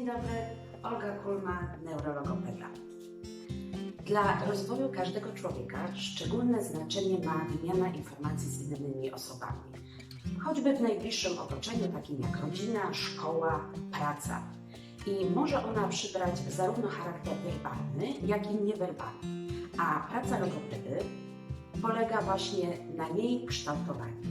Dzień dobry, Olga Kulma, neurologopeda. Dla rozwoju każdego człowieka szczególne znaczenie ma wymiana informacji z innymi osobami, choćby w najbliższym otoczeniu, takim jak rodzina, szkoła, praca. I może ona przybrać zarówno charakter werbalny, jak i niewerbalny. A praca logopedy polega właśnie na jej kształtowaniu.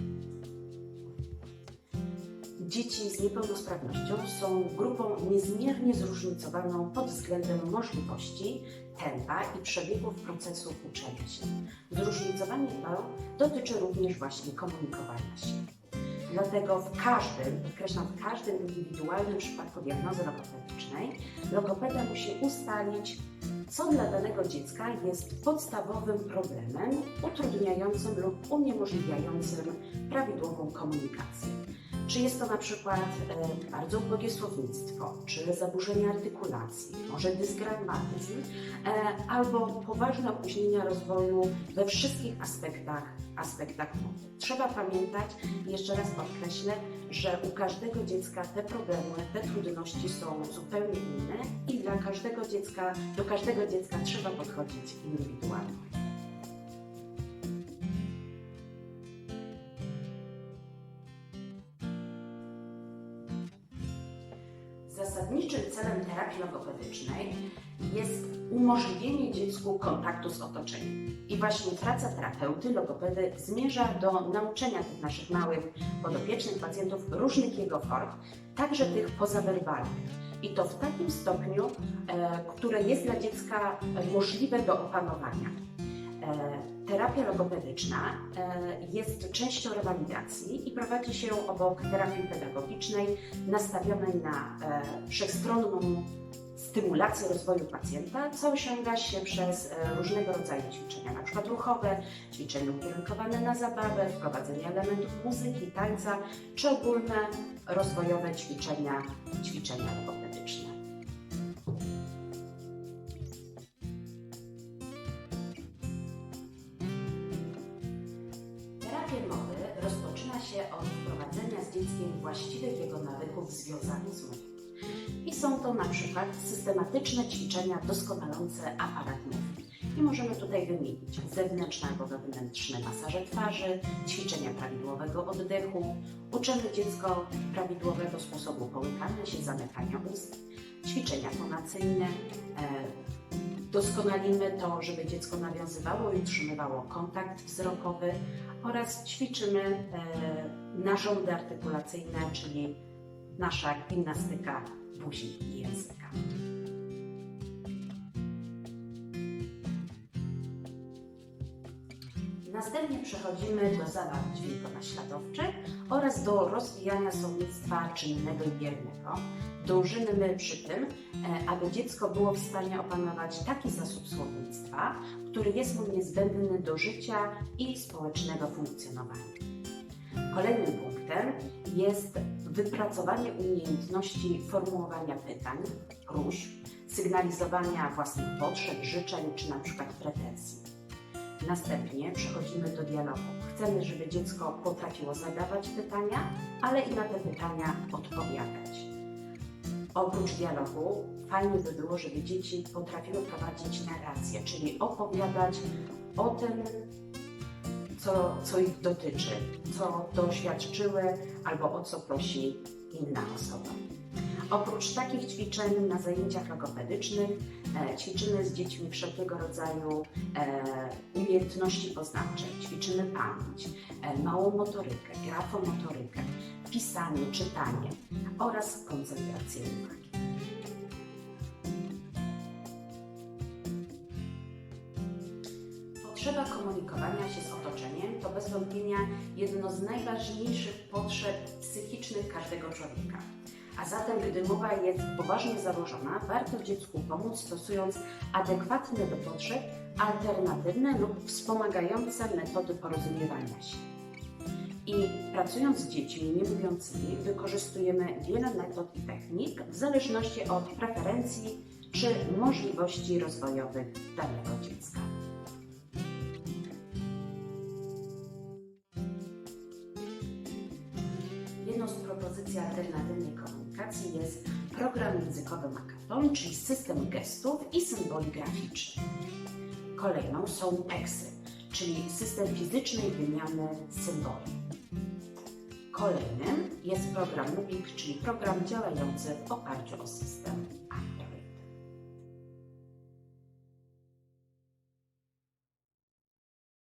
Dzieci z niepełnosprawnością są grupą niezmiernie zróżnicowaną pod względem możliwości, tempa i przebiegów procesów uczenia się. Zróżnicowanie to dotyczy również właśnie komunikowania się. Dlatego w każdym, podkreślam, w każdym indywidualnym przypadku diagnozy logopedycznej logopeda musi ustalić, co dla danego dziecka jest podstawowym problemem utrudniającym lub uniemożliwiającym prawidłową komunikację. Czy jest to na przykład e, bardzo ubogie słownictwo, czy zaburzenia artykulacji, może dysgramatyzm, e, albo poważne opóźnienia rozwoju we wszystkich aspektach, aspektach mowy. Trzeba pamiętać, jeszcze raz podkreślę, że u każdego dziecka te problemy, te trudności są zupełnie inne i dla każdego dziecka, do każdego dziecka trzeba podchodzić indywidualnie. Zasadniczym celem terapii logopedycznej jest umożliwienie dziecku kontaktu z otoczeniem. I właśnie praca terapeuty, logopedy zmierza do nauczenia tych naszych małych podopiecznych pacjentów różnych jego form, także tych pozawerbalnych. I to w takim stopniu, e, które jest dla dziecka możliwe do opanowania. E, Terapia logopedyczna e, jest częścią rewalidacji i prowadzi się obok terapii pedagogicznej nastawionej na e, wszechstronną stymulację rozwoju pacjenta, co osiąga się przez różnego rodzaju ćwiczenia, na przykład ruchowe, ćwiczenia ukierunkowane na zabawę, wprowadzenie elementów muzyki, tańca, czy ogólne rozwojowe ćwiczenia, ćwiczenia logopedyczne. Dzieckiem właściwych jego nawyków związanych z mową. I są to na przykład systematyczne ćwiczenia doskonalące aparat mowy. I możemy tutaj wymienić zewnętrzne albo wewnętrzne masaże twarzy, ćwiczenia prawidłowego oddechu, uczymy dziecko prawidłowego sposobu połykania się, zamykania ust, ćwiczenia tonacyjne, e, doskonalimy to, żeby dziecko nawiązywało i utrzymywało kontakt wzrokowy oraz ćwiczymy e, narządy artykulacyjne, czyli nasza gimnastyka buzi i języka. Następnie przechodzimy do zabaw dźwiękonaśladowczych oraz do rozwijania słownictwa czynnego i biernego. Dążymy przy tym, e, aby dziecko było w stanie opanować taki zasób słownictwa, który jest mu niezbędny do życia i społecznego funkcjonowania. Kolejnym punktem jest wypracowanie umiejętności formułowania pytań, próśb, sygnalizowania własnych potrzeb, życzeń czy na przykład pretensji. Następnie przechodzimy do dialogu. Chcemy, żeby dziecko potrafiło zadawać pytania, ale i na te pytania odpowiadać. Oprócz dialogu fajnie by było, żeby dzieci potrafiły prowadzić narrację, czyli opowiadać o tym, co, co ich dotyczy, co doświadczyły albo o co prosi inna osoba. Oprócz takich ćwiczeń na zajęciach logopedycznych e, ćwiczymy z dziećmi wszelkiego rodzaju e, umiejętności poznawcze. Ćwiczymy pamięć, e, małą motorykę, grafomotorykę, pisanie, czytanie oraz koncentrację uwagi. Potrzeba komunikowania się z otoczeniem to bez wątpienia jedno z najważniejszych potrzeb psychicznych każdego człowieka. A zatem, gdy mowa jest poważnie założona, warto dziecku pomóc stosując adekwatne do potrzeb, alternatywne lub wspomagające metody porozumiewania się. I pracując z dziećmi niemówiącymi, wykorzystujemy wiele metod i technik w zależności od preferencji czy możliwości rozwojowych danego dziecka. Propozycji alternatywnej komunikacji jest program językowy Makaton, czyli system gestów i symboli graficznych. Kolejną są PEXy, czyli system fizycznej wymiany symboli. Kolejnym jest program Moving, czyli program działający w oparciu o system